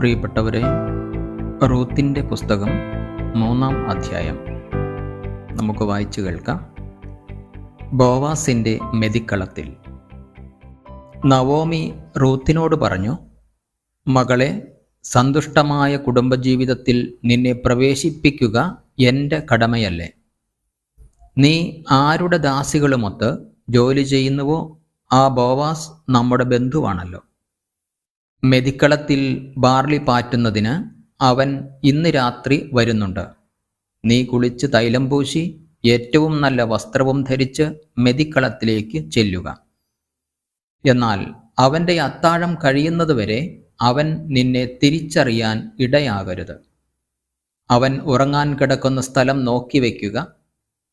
പ്രിയപ്പെട്ടവരെ റൂത്തിന്റെ പുസ്തകം മൂന്നാം അധ്യായം. നമുക്ക് വായിച്ചു കേൾക്കാം. ബോവാസിന്റെ മെതിക്കളത്തിൽ. നവോമി റൂത്തിനോട് പറഞ്ഞു മകളെ സന്തുഷ്ടമായ കുടുംബജീവിതത്തിൽ നിന്നെ പ്രവേശിപ്പിക്കുക എന്റെ കടമയല്ലേ. നീ ആരുടെ ദാസികളുമൊത്ത് ജോലി ചെയ്യുന്നുവോ? ആ ബോവാസ് നമ്മുടെ ബന്ധുവാണല്ലോ. മെതിക്കളത്തിൽ ബാർലി പാറ്റുന്നതിന് അവൻ ഇന്ന് രാത്രി വരുന്നുണ്ട്. നീ കുളിച്ച് തൈലം പൂശി ഏറ്റവും നല്ല വസ്ത്രവും ധരിച്ച് മെതിക്കളത്തിലേക്ക് ചെല്ലുക. എന്നാൽ അവന്റെ അത്താഴം കഴിയുന്നതുവരെ അവൻ നിന്നെ തിരിച്ചറിയാൻ ഇടയാകരുത്. അവൻ ഉറങ്ങാൻ കിടക്കുന്ന സ്ഥലം നോക്കി വയ്ക്കുക.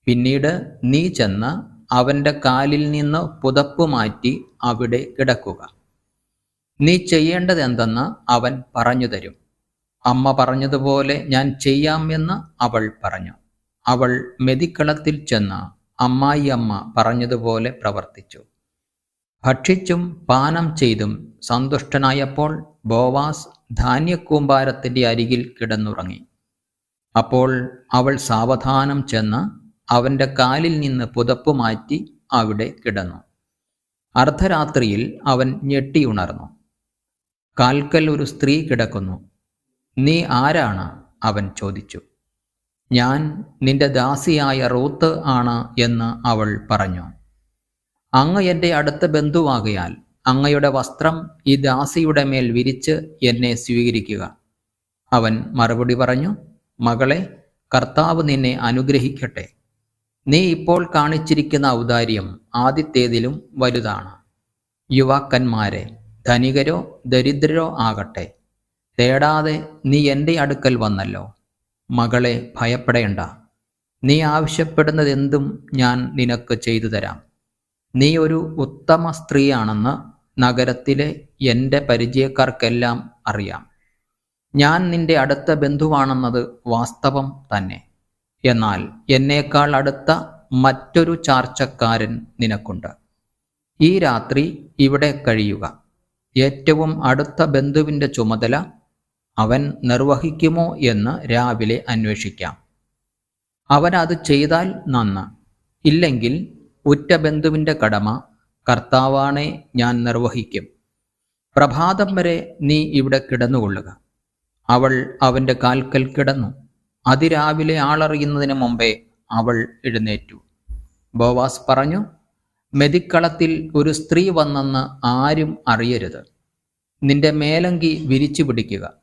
പിന്നീട് നീ ചെന്ന് അവന്റെ കാലിൽ നിന്ന് പുതപ്പ് മാറ്റി അവിടെ കിടക്കുക. നീ ചെയ്യേണ്ടത് എന്തെന്ന് അവൻ പറഞ്ഞു തരും. അമ്മ പറഞ്ഞതുപോലെ ഞാൻ ചെയ്യാമെന്ന് അവൾ പറഞ്ഞു. അവൾ മെതിക്കളത്തിൽ ചെന്ന് അമ്മായി അമ്മ പറഞ്ഞതുപോലെ പ്രവർത്തിച്ചു. ഭക്ഷിച്ചും പാനം ചെയ്തും സന്തുഷ്ടനായപ്പോൾ ബോവാസ് ധാന്യക്കൂമ്പാരത്തിന്റെ അരികിൽ കിടന്നുറങ്ങി. അപ്പോൾ അവൾ സാവധാനം ചെന്ന് അവന്റെ കാലിൽ നിന്ന് പുതപ്പ് മാറ്റി അവിടെ കിടന്നു. അർദ്ധരാത്രിയിൽ അവൻ ഞെട്ടിയുണർന്നു കാൽക്കൽ ഒരു സ്ത്രീ കിടക്കുന്നു. നീ ആരാണ്? അവൻ ചോദിച്ചു. ഞാൻ നിന്റെ ദാസിയായ റൂത്ത് ആണ് എന്ന് അവൾ പറഞ്ഞു. അങ്ങ് എന്റെ അടുത്ത ബന്ധുവാകയാൽ അങ്ങയുടെ വസ്ത്രം ഈ ദാസിയുടെ മേൽ വിരിച്ച് എന്നെ സ്വീകരിക്കുക. അവൻ മറുപടി പറഞ്ഞു മകളെ കർത്താവ് നിന്നെ അനുഗ്രഹിക്കട്ടെ. നീ ഇപ്പോൾ കാണിച്ചിരിക്കുന്ന ഔദാര്യം ആദ്യത്തേതിലും വലുതാണ്. യുവാക്കന്മാരെ ധനികരോ ദരിദ്രരോ ആകട്ടെ. തേടാതെ നീ എന്റെ അടുക്കൽ വന്നല്ലോ. മകളെ ഭയപ്പെടേണ്ട. നീ ആവശ്യപ്പെടുന്നതെന്തും ഞാൻ നിനക്ക് ചെയ്തു തരാം. നീ ഒരു ഉത്തമ സ്ത്രീയാണെന്ന് നഗരത്തിലെ എന്റെ പരിചയക്കാർക്കെല്ലാം അറിയാം. ഞാൻ നിന്റെ അടുത്ത ബന്ധുവാണെന്നത് വാസ്തവം തന്നെ. എന്നാൽ എന്നേക്കാൾ അടുത്ത മറ്റൊരു ചാർച്ചക്കാരൻ നിനക്കുണ്ട്. ഈ രാത്രി ഇവിടെ കഴിയുക. ഏറ്റവും അടുത്ത ബന്ധുവിന്റെ ചുമതല അവൻ നിർവഹിക്കുമോ എന്ന് രാവിലെ അന്വേഷിക്കാം. അവൻ അത് ചെയ്താൽ നന്ന്. ഇല്ലെങ്കിൽ ഉറ്റ ബന്ധുവിന്റെ കടമ കർത്താവാണെ ഞാൻ നിർവഹിക്കും. പ്രഭാതം വരെ നീ ഇവിടെ കിടന്നുകൊള്ളുക. അവൾ അവന്റെ കാൽക്കൽ കിടന്നു. അതിരാവിലെ ആളറിയുന്നതിന് മുമ്പേ അവൾ എഴുന്നേറ്റു. ബോവാസ് പറഞ്ഞു മെതിക്കളത്തിൽ ഒരു സ്ത്രീ വന്നെന്ന് ആരും അറിയരുത്. നിന്റെ മേലങ്കി വിരിച്ചു പിടിക്കുക.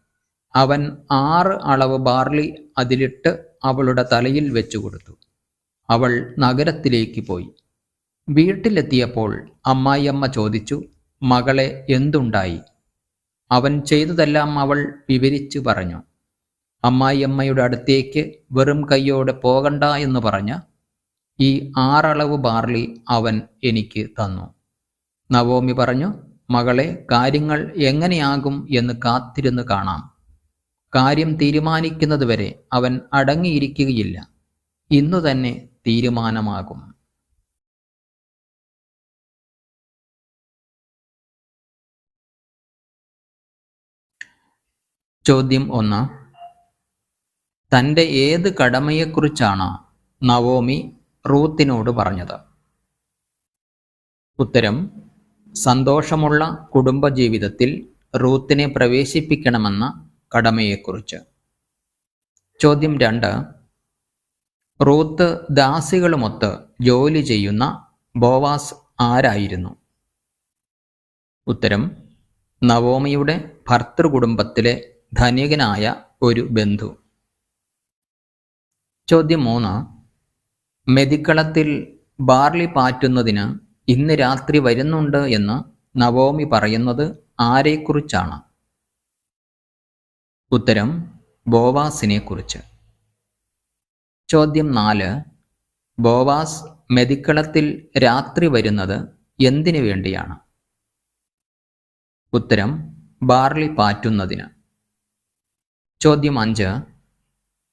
അവൻ ആറ് അളവ് ബാർലി അതിലിട്ട് അവളുടെ തലയിൽ വെച്ചു കൊടുത്തു. അവൾ നഗരത്തിലേക്ക് പോയി. വീട്ടിലെത്തിയപ്പോൾ അമ്മായിയമ്മ ചോദിച്ചു മകളെ എന്തുണ്ടായി? അവൻ ചെയ്തതെല്ലാം അവൾ വിവരിച്ചു പറഞ്ഞു. അമ്മായിയമ്മയുടെ അടുത്തേക്ക് വെറും കയ്യോടെ പോകണ്ട എന്ന് പറഞ്ഞ ഈ ആറളവ് ബാർലി അവൻ എനിക്ക് തന്നു. നവോമി പറഞ്ഞു മകളെ കാര്യങ്ങൾ എങ്ങനെയാകും എന്ന് കാത്തിരുന്ന് കാണാം. കാര്യം തീരുമാനിക്കുന്നതുവരെ അവൻ അടങ്ങിയിരിക്കുകയില്ല. ഇന്നു തന്നെ തീരുമാനമാകും. ചോദ്യം ഒന്ന് തന്റെ ഏത് കടമയെക്കുറിച്ചാണ് നവോമി റൂത്തിനോട് പറഞ്ഞത്. ഉത്തരം സന്തോഷമുള്ള കുടുംബജീവിതത്തിൽ റൂത്തിനെ പ്രവേശിപ്പിക്കണമെന്ന കടമയെക്കുറിച്ച്. ചോദ്യം രണ്ട് റൂത്ത് ദാസികളുമൊത്ത് ജോലി ചെയ്യുന്ന ബോവാസ് ആരായിരുന്നു? ഉത്തരം നവോമിയുടെ ഭർത്തൃകുടുംബത്തിലെ ധനികനായ ഒരു ബന്ധു. ചോദ്യം മൂന്ന് മെതിക്കളത്തിൽ ബാർലി പാറ്റുന്നതിന് ഇന്ന് രാത്രി വരുന്നുണ്ട് എന്ന് നവോമി പറയുന്നത് ആരെക്കുറിച്ചാണ്? ഉത്തരം ബോവാസിനെ കുറിച്ച് ചോദ്യം നാല് ബോവാസ് മെതിക്കളത്തിൽ രാത്രി വരുന്നത് എന്തിനു വേണ്ടിയാണ്? ഉത്തരം ബാർലി പാറ്റുന്നതിന്. ചോദ്യം അഞ്ച്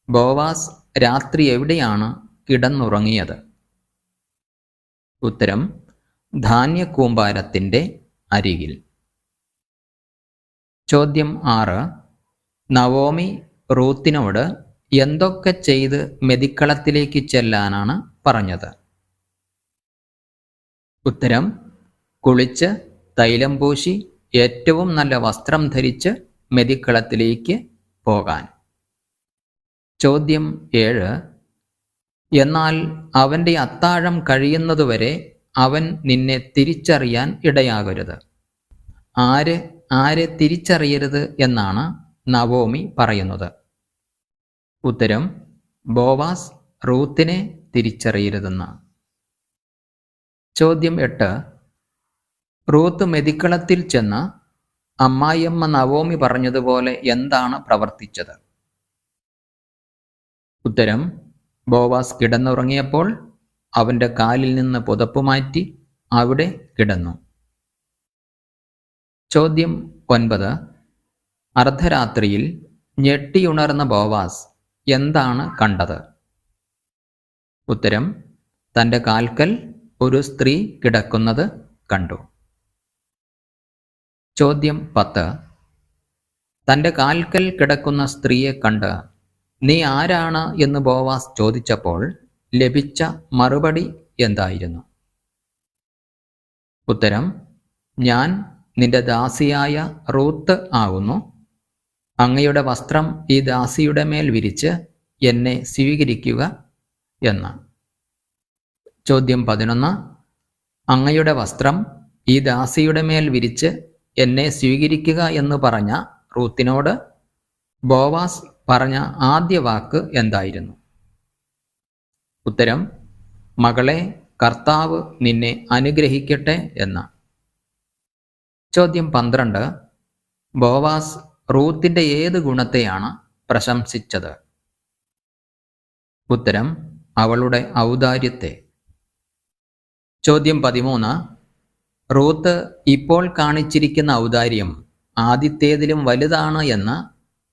ബോവാസ് രാത്രി എവിടെയാണ് കിടന്നുറങ്ങിയത്. ഉത്തരം ധാന്യക്കൂമ്പാരത്തിന്റെ അരികിൽ. ചോദ്യം ആറ് നവോമി റൂത്തിനോട് എന്തൊക്കെ ചെയ്ത് മെതിക്കളത്തിലേക്ക് ചെല്ലാനാണ് പറഞ്ഞത്? ഉത്തരം കുളിച്ച് തൈലം പൂശി ഏറ്റവും നല്ല വസ്ത്രം ധരിച്ച് മെതിക്കളത്തിലേക്ക് പോകാൻ. ചോദ്യം ഏഴ് എന്നാൽ അവന്റെ അത്താഴം കഴിയുന്നതുവരെ അവൻ നിന്നെ തിരിച്ചറിയാൻ ഇടയാകരുത്. ആര് ആരെ തിരിച്ചറിയരുത് എന്നാണ് നവോമി പറയുന്നത്. ഉത്തരം ബോവാസ് റൂത്തിനെ തിരിച്ചറിയരുതെന്ന്. ചോദ്യം എട്ട് റൂത്ത് മെതിക്കളത്തിൽ ചെന്ന് അമ്മായിയമ്മ നവോമി പറഞ്ഞതുപോലെ എന്താണ് പ്രവർത്തിച്ചത്? ഉത്തരം ബോവാസ് കിടന്നുറങ്ങിയപ്പോൾ അവന്റെ കാലിൽ നിന്ന് പുതപ്പ് മാറ്റി അവിടെ കിടന്നു. ചോദ്യം ഒൻപത്. അർദ്ധരാത്രിയിൽ ഞെട്ടിയുണർന്ന ബോവാസ് എന്താണ് കണ്ടത്? ഉത്തരം തന്റെ കാൽക്കൽ ഒരു സ്ത്രീ കിടക്കുന്നത് കണ്ടു. ചോദ്യം പത്ത്. തന്റെ കാൽക്കൽ കിടക്കുന്ന സ്ത്രീയെ കണ്ട് നീ ആരാണ് എന്ന് ബോവാസ് ചോദിച്ചപ്പോൾ ലഭിച്ച മറുപടി എന്തായിരുന്നു? ഉത്തരം ഞാൻ നിന്റെ ദാസിയായ റൂത്ത് ആകുന്നു. അങ്ങയുടെ വസ്ത്രം ഈ ദാസിയുടെ മേൽ വിരിച്ച് എന്നെ സ്വീകരിക്കുക എന്ന് ചോദ്യം പതിനൊന്ന് അങ്ങയുടെ വസ്ത്രം ഈ ദാസിയുടെ മേൽ വിരിച്ച് എന്നെ സ്വീകരിക്കുക എന്ന് പറഞ്ഞ റൂത്തിനോട് ബോവാസ് പറഞ്ഞ ആദ്യ വാക്ക് എന്തായിരുന്നു? ഉത്തരം മകളെ കർത്താവ് നിന്നെ അനുഗ്രഹിക്കട്ടെ എന്ന ചോദ്യം പന്ത്രണ്ട് ബോവാസ് റൂത്തിന്റെ ഏത് ഗുണത്തെയാണ് പ്രശംസിച്ചത്? ഉത്തരം അവളുടെ ഔദാര്യത്തെ ചോദ്യം പതിമൂന്ന് റൂത്ത് ഇപ്പോൾ കാണിച്ചിരിക്കുന്ന ഔദാര്യം ആദ്യത്തേതിലും വലുതാണ് എന്ന്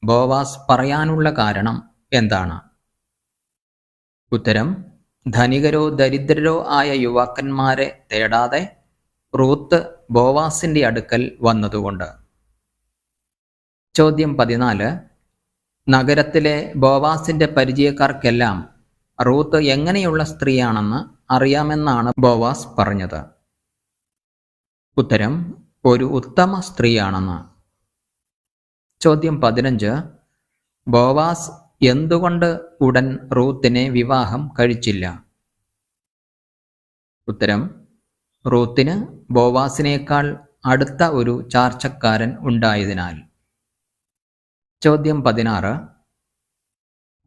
ബോവാസ് പറയാനുള്ള കാരണം എന്താണ്? ഉത്തരം ധനികരോ ദരിദ്രരോ ആയ യുവാക്കന്മാരെ തേടാതെ റൂത്ത് ബോവാസിന്റെ അടുക്കൽ വന്നതുകൊണ്ട്. ചോദ്യം പതിനാല് നഗരത്തിലെ ബോവാസിന്റെ പരിചയക്കാർക്കെല്ലാം റൂത്ത് എങ്ങനെയുള്ള സ്ത്രീയാണെന്ന് അറിയാമെന്നാണ് ബോവാസ് പറഞ്ഞത്. ഉത്തരം ഒരു ഉത്തമ സ്ത്രീയാണെന്ന്. ചോദ്യം പതിനഞ്ച്. ബോവാസ് എന്തുകൊണ്ട് ഉടൻ റൂത്തിനെ വിവാഹം കഴിച്ചില്ല? ഉത്തരം റൂത്തിന് ബോവാസിനേക്കാൾ അടുത്ത ഒരു ചാർച്ചക്കാരൻ ഉണ്ടായതിനാൽ. ചോദ്യം പതിനാറ്.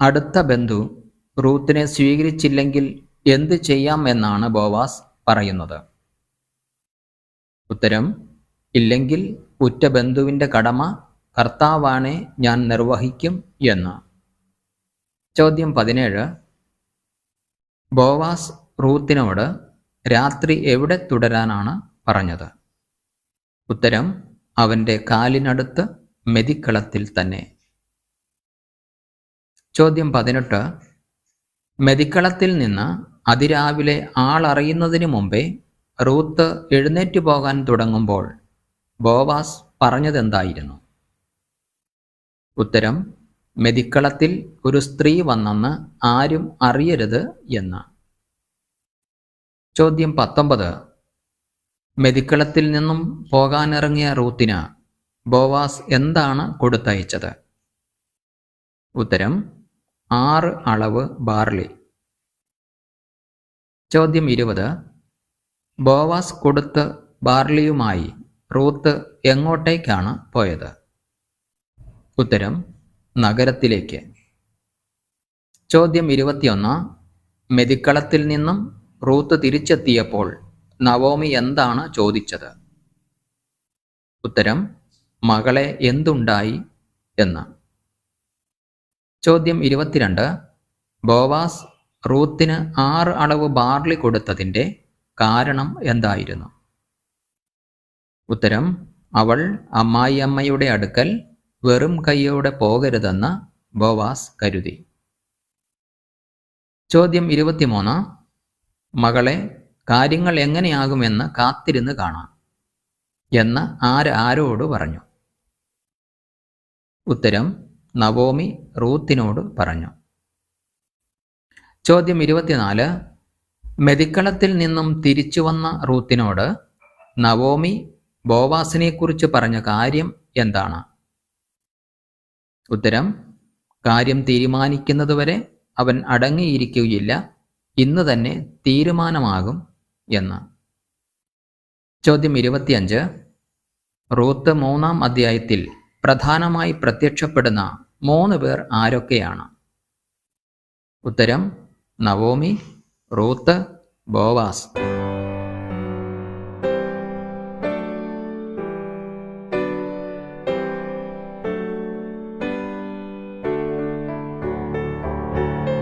അടുത്ത ബന്ധു റൂത്തിനെ സ്വീകരിച്ചില്ലെങ്കിൽ എന്ത് ചെയ്യാം എന്നാണ് ബോവാസ് പറയുന്നത്? ഉത്തരം ഇല്ലെങ്കിൽ ഉറ്റ ബന്ധുവിന്റെ കടമ കർത്താവാണെ ഞാൻ നിർവഹിക്കും എന്ന്. ചോദ്യം പതിനേഴ്. ബോവാസ് റൂത്തിനോട് രാത്രി എവിടെ തുടരാനാണ് പറഞ്ഞത്? ഉത്തരം അവന്റെ കാലിനടുത്ത് മെതിക്കളത്തിൽ തന്നെ. ചോദ്യം പതിനെട്ട്. മെതിക്കളത്തിൽ നിന്ന് അതിരാവിലെ ആളറിയുന്നതിന് മുമ്പേ റൂത്ത് എഴുന്നേറ്റ് പോകാൻ തുടങ്ങുമ്പോൾ ബോവാസ് പറഞ്ഞതെന്തായിരുന്നു? ഉത്തരം മെതിക്കളത്തിൽ ഒരു സ്ത്രീ വന്നെന്ന് ആരും അറിയരുത് എന്ന്. ചോദ്യം പത്തൊമ്പത്. മെതിക്കളത്തിൽ നിന്നും പോകാനിറങ്ങിയ റൂത്തിന് ബോവാസ് എന്താണ് കൊടുത്തയച്ചത്? ഉത്തരം ആറ് അളവ് ബാർലി. ചോദ്യം ഇരുപത്. ബോവാസ് കൊടുത്ത് ബാർലിയുമായി റൂത്ത് എങ്ങോട്ടേക്കാണ് പോയത്? ഉത്തരം നഗരത്തിലേക്ക്. ചോദ്യം ഇരുപത്തിയൊന്ന്. മെതിക്കളത്തിൽ നിന്നും റൂത്ത് തിരിച്ചെത്തിയപ്പോൾ നവോമി എന്താണ് ചോദിച്ചത്? ഉത്തരം മകളെ എന്തുണ്ടായി എന്ന്. ചോദ്യം ഇരുപത്തിരണ്ട്. ബോവാസ് റൂത്തിന് ആറ് അളവ് ബാർലി കൊടുത്തതിന്റെ കാരണം എന്തായിരുന്നു? ഉത്തരം അവൾ അമ്മായിയമ്മയുടെ അടുക്കൽ വെറും കയ്യോടെ പോകരുതെന്ന് ബോവാസ് കരുതി. ചോദ്യം ഇരുപത്തിമൂന്ന്. മകളെ കാര്യങ്ങൾ എങ്ങനെയാകുമെന്ന് കാത്തിരുന്ന് കാണാം എന്ന് ആര് ആരോട് പറഞ്ഞു? ഉത്തരം നവോമി റൂത്തിനോട് പറഞ്ഞു. ചോദ്യം ഇരുപത്തിനാല്. മെതിക്കളത്തിൽ നിന്നും തിരിച്ചു വന്ന റൂത്തിനോട് നവോമി ബോവാസിനെക്കുറിച്ച് പറഞ്ഞ കാര്യം എന്താണ്? ഉത്തരം കാര്യം തീരുമാനിക്കുന്നതുവരെ അവൻ അടങ്ങിയിരിക്കുകയില്ല. ഇന്ന് തന്നെ തീരുമാനമാകും എന്ന്. ചോദ്യം ഇരുപത്തിയഞ്ച്. റൂത്ത് മൂന്നാം അധ്യായത്തിൽ പ്രധാനമായി പ്രത്യക്ഷപ്പെടുന്ന മൂന്ന് പേർ ആരൊക്കെയാണ്? ഉത്തരം നവോമി റൂത്ത് ബോവാസ്.